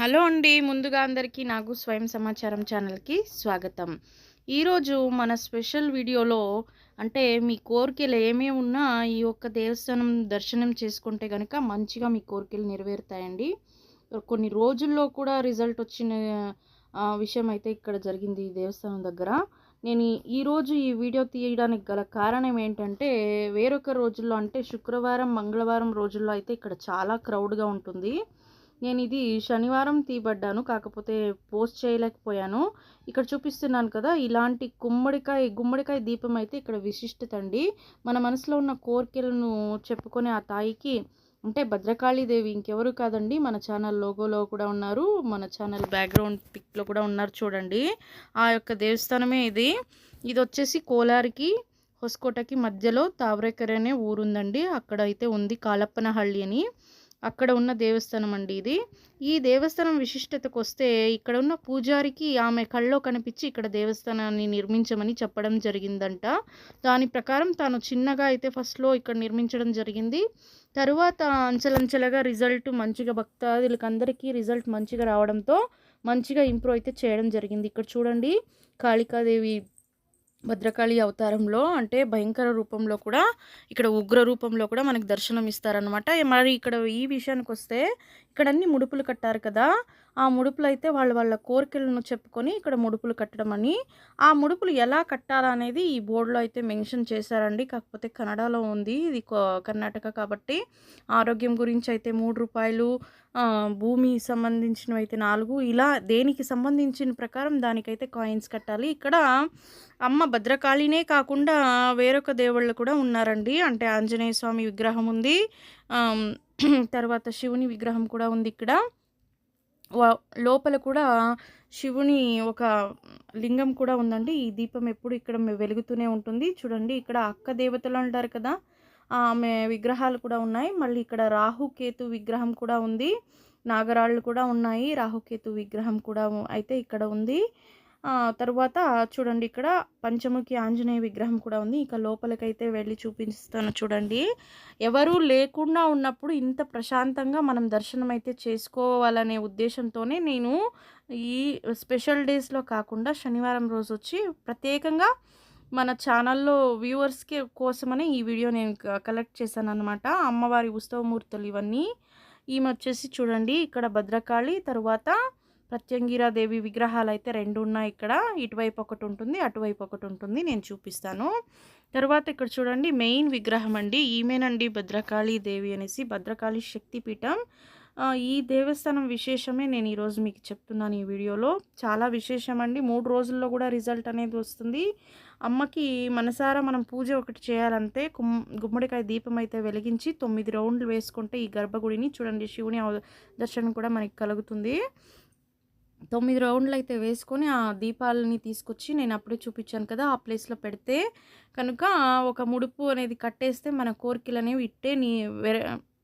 Hello అండి. ముందుగా అందరికీ నాకు స్వయం సమాచారం ఛానల్కి స్వాగతం. ఈరోజు మన స్పెషల్ వీడియోలో అంటే మీ కోరికలు ఏమేమి ఉన్నా ఈ ఒక్క దేవస్థానం దర్శనం చేసుకుంటే కనుక మంచిగా మీ కోరికలు నెరవేరుతాయండి. కొన్ని రోజుల్లో కూడా రిజల్ట్ వచ్చిన విషయం అయితే ఇక్కడ జరిగింది ఈ దేవస్థానం దగ్గర. నేను ఈరోజు ఈ వీడియో తీయడానికి గల కారణం ఏంటంటే వేరొక రోజుల్లో అంటే శుక్రవారం మంగళవారం రోజుల్లో అయితే ఇక్కడ చాలా క్రౌడ్గా ఉంటుంది. నేను ఇది శనివారం తీయబడ్డాను కాకపోతే పోస్ట్ చేయలేకపోయాను. ఇక్కడ చూపిస్తున్నాను కదా ఇలాంటి గుమ్మడికాయ గుమ్మడికాయ దీపం అయితే ఇక్కడ విశిష్టత అండి మన మనసులో ఉన్న కోరికలను చెప్పుకునే ఆ తాయికి అంటే భద్రకాళీదేవి ఇంకెవరు కాదండి మన ఛానల్ లోగోలో కూడా ఉన్నారు మన ఛానల్ బ్యాక్గ్రౌండ్ పిక్లో కూడా ఉన్నారు చూడండి. ఆ యొక్క దేవస్థానమే ఇది. ఇది వచ్చేసి కోలారికి హొస్కోటకి మధ్యలో తావరేకర్ అనే ఊరుందండి. అక్కడ అయితే ఉంది కాలప్పనహళ్ళి అని. అక్కడ ఉన్న దేవస్థానం అండి ఇది. ఈ దేవస్థానం విశిష్టతకు వస్తే ఇక్కడ ఉన్న పూజారికి ఆమె కళ్ళలో కనిపించి ఇక్కడ దేవస్థానాన్ని నిర్మించమని చెప్పడం జరిగిందంట. దాని ప్రకారం తాను చిన్నగా అయితే ఫస్ట్లో ఇక్కడ నిర్మించడం జరిగింది. తరువాత అంచెలంచెలుగా రిజల్ట్ మంచిగా భక్తాదులకు అందరికీ రిజల్ట్ మంచిగా రావడంతో మంచిగా ఇంప్రూవ్ అయితే చేయడం జరిగింది. ఇక్కడ చూడండి కాళికాదేవి భద్రకాళి అవతారంలో అంటే భయంకర రూపంలో కూడా ఇక్కడ ఉగ్ర రూపంలో కూడా మనకి దర్శనం ఇస్తారనమాట మరి ఇక్కడ ఈ విషయానికి వస్తే ఇక్కడ అన్ని ముడుపులు కట్టారు కదా ఆ ముడుపులు అయితే వాళ్ళ వాళ్ళ కోరికలను చెప్పుకొని ఇక్కడ ముడుపులు కట్టడం అని. ఆ ముడుపులు ఎలా కట్టాలనేది ఈ బోర్డులో అయితే మెన్షన్ చేశారండి. కాకపోతే కన్నడలో ఉంది ఇది కో- కర్ణాటక కాబట్టి. ఆరోగ్యం గురించి అయితే మూడు రూపాయలు భూమి సంబంధించినవి అయితే నాలుగు. ఇలా దేనికి సంబంధించిన ప్రకారం దానికైతే కాయిన్స్ కట్టాలి. ఇక్కడ అమ్మ భద్రకాళినే కాకుండా వేరొక దేవుళ్ళు కూడా ఉన్నారండి. అంటే ఆంజనేయ స్వామి విగ్రహం ఉంది. తర్వాత శివుని విగ్రహం కూడా ఉంది ఇక్కడ. లోపల కూడా శివుని ఒక లింగం కూడా ఉందండి. ఈ దీపం ఎప్పుడు ఇక్కడ వెలుగుతూనే ఉంటుంది. చూడండి ఇక్కడ అక్క దేవతలు అంటారు కదా ఆమె విగ్రహాలు కూడా ఉన్నాయి. మళ్ళీ ఇక్కడ రాహుకేతు విగ్రహం కూడా ఉంది. నాగరాళ్ళు కూడా ఉన్నాయి. రాహుకేతు విగ్రహం కూడా అయితే ఇక్కడ ఉంది. తర్వాత చూడండి ఇక్కడ పంచముఖి ఆంజనేయ విగ్రహం కూడా ఉంది. ఇక లోపలికైతే వెళ్ళి చూపిస్తాను చూడండి. ఎవరూ లేకుండా ఉన్నప్పుడు ఇంత ప్రశాంతంగా మనం దర్శనం అయితే చేసుకోవాలనే ఉద్దేశంతోనే నేను ఈ స్పెషల్ డేస్లో కాకుండా శనివారం రోజు వచ్చి ప్రత్యేకంగా మన ఛానల్లో వ్యూవర్స్కి కోసమని ఈ వీడియో నేను కలెక్ట్ చేశాను అనమాట అమ్మవారి ఉత్సవమూర్తులు ఇవన్నీ. ఈమె వచ్చేసి చూడండి ఇక్కడ భద్రకాళి తరువాత ప్రత్యంగిరాదేవి విగ్రహాలు అయితే రెండు ఉన్నాయి ఇక్కడ. ఇటువైపు ఒకటి ఉంటుంది అటువైపు ఒకటి ఉంటుంది నేను చూపిస్తాను. తర్వాత ఇక్కడ చూడండి మెయిన్ విగ్రహం అండి. ఈమెనండి భద్రకాళీ దేవి అనేసి భద్రకాళి శక్తిపీఠం. ఈ దేవస్థానం విశేషమే నేను ఈరోజు మీకు చెప్తున్నాను ఈ వీడియోలో. చాలా విశేషం అండి మూడు రోజుల్లో కూడా రిజల్ట్ అనేది వస్తుంది. అమ్మకి మనసారా మనం పూజ ఒకటి చేయాలంటే కుమ్ గుమ్మడికాయ దీపం అయితే వెలిగించి తొమ్మిది రౌండ్లు వేసుకుంటే ఈ గర్భగుడిని చూడండి శివుని దర్శనం కూడా మనకి కలుగుతుంది. తొమ్మిది రౌండ్లు అయితే వేసుకొని ఆ దీపాలని తీసుకొచ్చి నేను అప్పుడే చూపించాను కదా ఆ ప్లేస్లో పెడితే. కనుక ఒక ముడుపు అనేది కట్టేస్తే మన కోరికలు అనేవి ఇట్టే నీ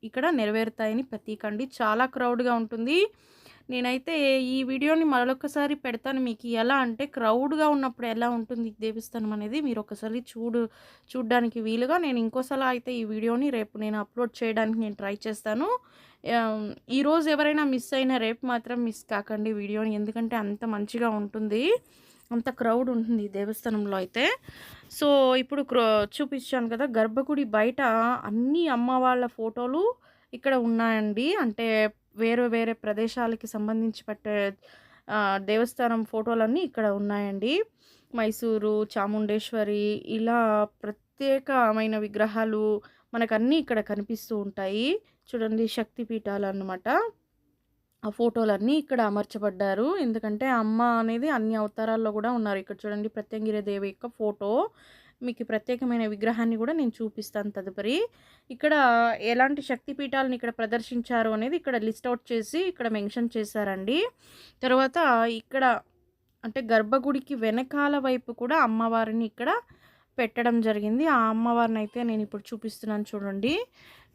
ఇక్కడ నెరవేరుతాయని ప్రతీకండి చాలా క్రౌడ్గా ఉంటుంది. నేనైతే ఈ వీడియోని మరొకసారి పెడతాను. మీకు ఎలా అంటే క్రౌడ్గా ఉన్నప్పుడు ఎలా ఉంటుంది దేవస్థానం అనేది మీరు ఒకసారి చూడు చూడడానికి వీలుగా. నేను ఇంకోసారి అయితే ఈ వీడియోని రేపు నేను అప్లోడ్ చేయడానికి నేను ట్రై చేస్తాను. ఈరోజు ఎవరైనా మిస్ అయినా రేపు మాత్రం మిస్ కాకండి వీడియోని ఎందుకంటే అంత మంచిగా ఉంటుంది. అంత క్రౌడ్ ఉంటుంది దేవస్థానంలో అయితే. సో ఇప్పుడు క్రో- చూపించాను కదా గర్భగుడి బయట అన్ని అమ్మ వాళ్ళ ఫోటోలు ఇక్కడ ఉన్నాయండి. అంటే వేరే వేరే ప్రదేశాలకి సంబంధించి పట్టే దేవస్థానం ఫోటోలన్నీ ఇక్కడ ఉన్నాయండి. మైసూరు చాముండేశ్వరి ఇలా ప్రత్యేకమైన విగ్రహాలు మనకు అన్నీ ఇక్కడ కనిపిస్తూ ఉంటాయి. చూడండి శక్తి పీఠాలు అన్నమాట ఆ ఫోటోలన్నీ ఇక్కడ అమర్చబడ్డారు. ఎందుకంటే అమ్మ అనేది అన్ని అవతారాల్లో కూడా ఉన్నారు. ఇక్కడ చూడండి ప్రత్యంగిరి దేవి యొక్క ఫోటో. మీకు ప్రత్యేకమైన విగ్రహాన్ని కూడా నేను చూపిస్తాను తదుపరి. ఇక్కడ ఎలాంటి శక్తి పీఠాలను ఇక్కడ ప్రదర్శించారు అనేది ఇక్కడ లిస్ట్ అవుట్ చేసి ఇక్కడ మెన్షన్ చేశారండి. తర్వాత ఇక్కడ అంటే గర్భగుడికి వెనకాల వైపు కూడా అమ్మవారిని ఇక్కడ పెట్టడం జరిగింది. ఆ అమ్మవారిని అయితే నేను ఇప్పుడు చూపిస్తున్నాను చూడండి.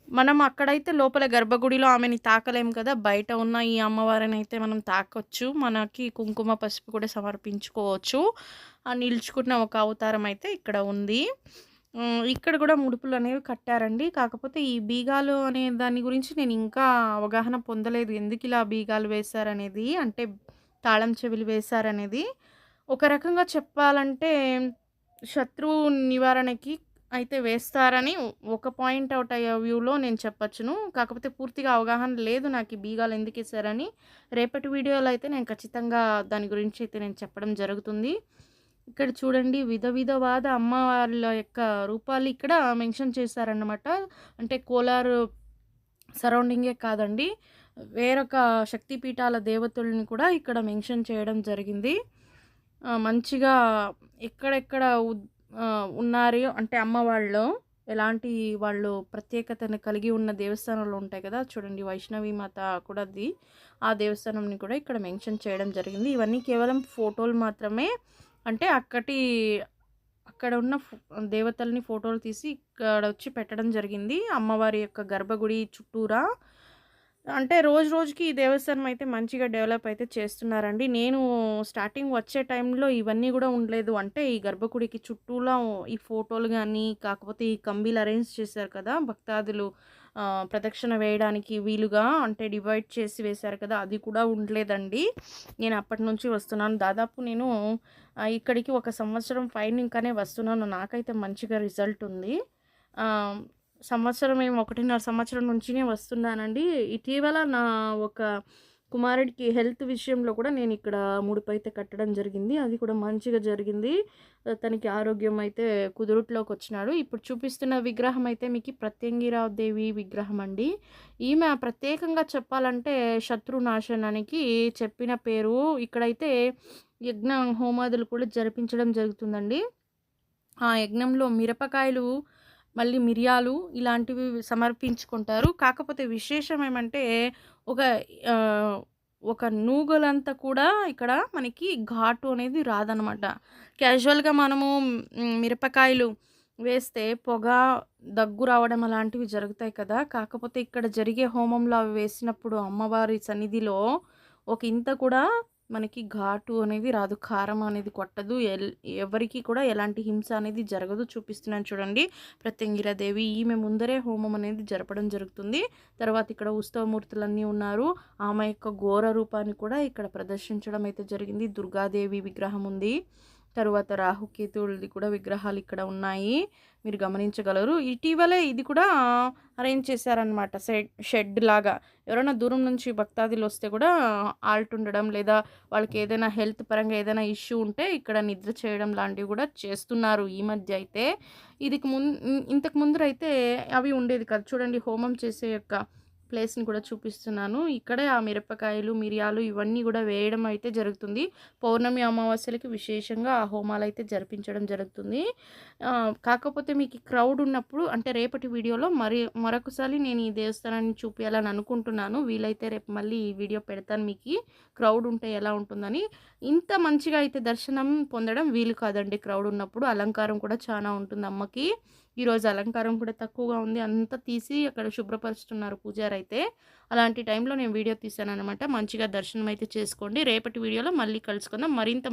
మనం అక్కడైతే లోపల గర్భగుడిలో ఆమెని తాకలేం కదా బయట ఉన్న ఈ అమ్మవారిని అయితే మనం తాకొచ్చు మనకి కుంకుమ పసుపు కూడా సమర్పించుకోవచ్చు ఆ నిల్చుకున్న ఒక అవతారం అయితే ఇక్కడ ఉంది ఇక్కడ కూడా ముడుపులు అనేవి కట్టారండి. కాకపోతే ఈ బీగాలు అనే దాని గురించి నేను ఇంకా అవగాహన పొందలేదు. ఎందుకు ఇలా బీగాలు వేశారనేది. అంటే తాళం చెవులు వేశారనేది. ఒక రకంగా చెప్పాలంటే శత్రువు నివారణకి అయితే వేస్తారని ఒక పాయింట్ అవుట్ అయ్యే వ్యూలో నేను చెప్పచ్చును. కాకపోతే పూర్తిగా అవగాహన లేదు నాకు ఈ బీగాలు ఎందుకు ఇస్తారని రేపటి వీడియోలో అయితే నేను ఖచ్చితంగా దాని గురించి అయితే నేను చెప్పడం జరుగుతుంది. ఇక్కడ చూడండి విధ విధవాద అమ్మవార్ల యొక్క రూపాలు ఇక్కడ మెన్షన్ చేశారన్నమాట. అంటే కోలారు సరౌండింగే కాదండి. వేరొక శక్తిపీఠాల దేవతల్ని కూడా ఇక్కడ మెన్షన్ చేయడం జరిగింది. మంచిగా ఎక్కడెక్కడ ఉన్నారు అంటే అమ్మవాళ్ళు ఎలాంటి వాళ్ళు ప్రత్యేకతను కలిగి ఉన్న దేవస్థానాలు ఉంటాయి కదా! చూడండి వైష్ణవి మాత కూడా అది. ఆ దేవస్థానంని కూడా ఇక్కడ మెన్షన్ చేయడం జరిగింది. ఇవన్నీ కేవలం ఫోటోలు మాత్రమే. అంటే అక్కటి అక్కడ ఉన్న దేవతల్ని ఫోటోలు తీసి ఇక్కడ వచ్చి పెట్టడం జరిగింది. అమ్మవారి యొక్క గర్భగుడి చుట్టూరా. అంటే రోజు రోజుకి ఈ దేవస్థానం అయితే మంచిగా డెవలప్ అయితే చేస్తున్నారండి. నేను స్టార్టింగ్ వచ్చే టైంలో ఇవన్నీ కూడా ఉండలేదు. అంటే ఈ గర్భగుడికి చుట్టూలా ఈ ఫోటోలు కానీ కాకపోతే ఈ కంబీలు అరేంజ్ చేశారు కదా! భక్తాదులు ప్రదక్షిణ వేయడానికి వీలుగా అంటే డివైడ్ చేసి వేశారు కదా! అది కూడా ఉండలేదండి. నేను అప్పటినుంచి వస్తున్నాను. దాదాపు నేను ఇక్కడికి ఒక సంవత్సరం పైన ఇంకానే వస్తున్నాను. నాకైతే మంచిగా రిజల్ట్ ఉంది. సంవత్సరం ఏమో 1.5 సంవత్సరం నుంచినే వస్తున్నానండి. ఇటీవల నా ఒక కుమారుడికి హెల్త్ విషయంలో కూడా నేను ఇక్కడ ముడుపైతే కట్టడం జరిగింది. అది కూడా మంచిగా జరిగింది. తనకి ఆరోగ్యం అయితే కుదురుట్లోకి వచ్చినాడు ఇప్పుడు చూపిస్తున్న విగ్రహం అయితే మీకు ప్రత్యంగిరావు దేవి విగ్రహం అండి. ఈమె ప్రత్యేకంగా చెప్పాలంటే శత్రునాశనానికి చెప్పిన పేరు. ఇక్కడైతే యజ్ఞ హోమాదులు కూడా జరిపించడం జరుగుతుందండి. ఆ యజ్ఞంలో మిరపకాయలు, మళ్ళీ మిరియాలు ఇలాంటివి సమర్పించుకుంటారు. కాకపోతే విశేషం ఏమంటే ఒక ఒక నూగలంతా కూడా ఇక్కడ మనకి ఘాటు అనేది రాదనమాట. క్యాజువల్‌గా మనము మిరపకాయలు వేస్తే పొగ, దగ్గు రావడం అలాంటివి జరుగుతాయి కదా! కాకపోతే ఇక్కడ జరిగే హోమంలో అవి వేసినప్పుడు అమ్మవారి సన్నిధిలో ఒక ఇంత కూడా మనకి ఘాటు అనేది రాదు. కారం అనేది కొట్టదు. ఎల్ కూడా ఎలాంటి హింస అనేది జరగదు. చూపిస్తున్నాను చూడండి. ప్రత్యంగిరాదేవి ఈమె ముందరే హోమం అనేది జరపడం జరుగుతుంది. తర్వాత ఇక్కడ ఉత్సవమూర్తులన్నీ ఉన్నారు. ఆమె యొక్క ఘోర రూపాన్ని కూడా ఇక్కడ ప్రదర్శించడం అయితే జరిగింది. దుర్గాదేవి విగ్రహం ఉంది. తరువాత రాహుకేతువులది కూడా విగ్రహాలు ఇక్కడ ఉన్నాయి. మీరు గమనించగలరు. ఇటీవలే ఇది కూడా అరేంజ్ చేశారనమాట. షెడ్ షెడ్ లాగా. ఎవరైనా దూరం నుంచి భక్తాదులొస్తే కూడా ఆల్ట్ ఉండడం లేదా వాళ్ళకి ఏదైనా హెల్త్ పరంగా ఏదైనా ఇష్యూ ఉంటే ఇక్కడ నిద్ర చేయడం లాంటివి కూడా చేస్తున్నారు ఈ మధ్య అయితే. ఇదికి ముం ఇంతకు ముందరైతే అవి ఉండేది కాదు. చూడండి హోమం చేసే యొక్క ప్లేస్‌ని కూడా చూపిస్తున్నాను. ఇక్కడే ఆ మిరపకాయలు, మిరియాలు ఇవన్నీ కూడా వేయడం అయితే జరుగుతుంది. పౌర్ణమి, అమావాస్యలకి విశేషంగా ఆ హోమాలైతే జరిపించడం జరుగుతుంది. కాకపోతే మీకు క్రౌడ్ ఉన్నప్పుడు అంటే రేపటి వీడియోలో మరి మరొకసారి నేను ఈ దేవస్థానాన్ని చూపించాలని అనుకుంటున్నాను. వీలైతే రేపు మళ్ళీ ఈ వీడియో పెడతాను మీకు క్రౌడ్ ఉంటే ఎలా ఉంటుందని. ఇంత మంచిగా అయితే దర్శనం పొందడం వీలు కాదండి క్రౌడ్ ఉన్నప్పుడు. అలంకారం కూడా చాలా ఉంటుంది అమ్మకి. ఈరోజు అలంకారం కూడా తక్కువగా ఉంది. అంతా తీసి అక్కడ శుభ్రపరుస్తున్నారు పూజారు అయితే అలాంటి టైంలో నేను వీడియో తీశాననమాట. మంచిగా దర్శనం అయితే చేసుకోండి. రేపటి వీడియోలో మళ్ళీ కలుసుకుందాం. మరింత